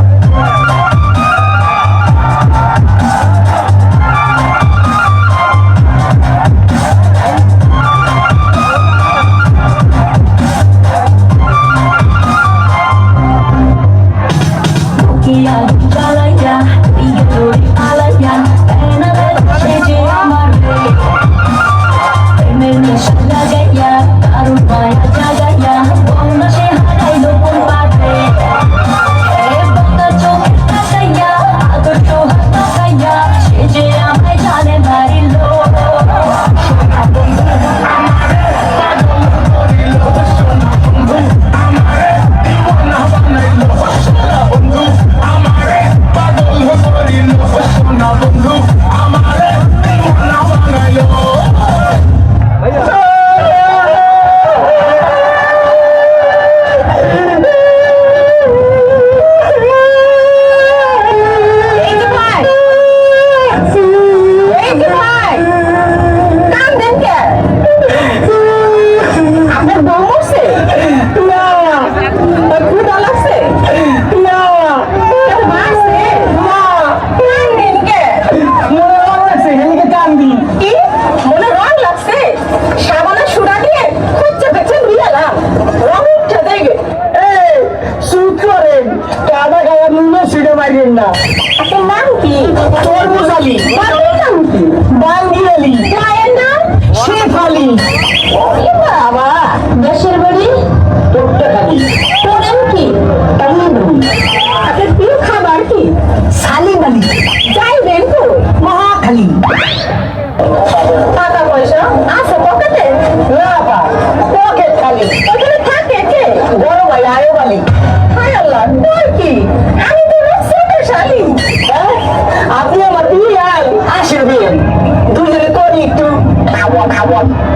Yeah. কি? মনে রং লাগছে? সাবানের সুরা দিয়ে খুঁজছে পেছে মিলালাম রং উঠছে দেখে এই সুত করেন কাদা গায়া নুনো ছিঁড়ে মারিয়েন না। তো নাম কি?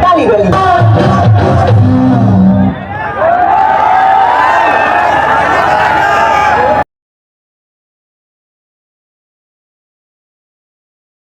大力合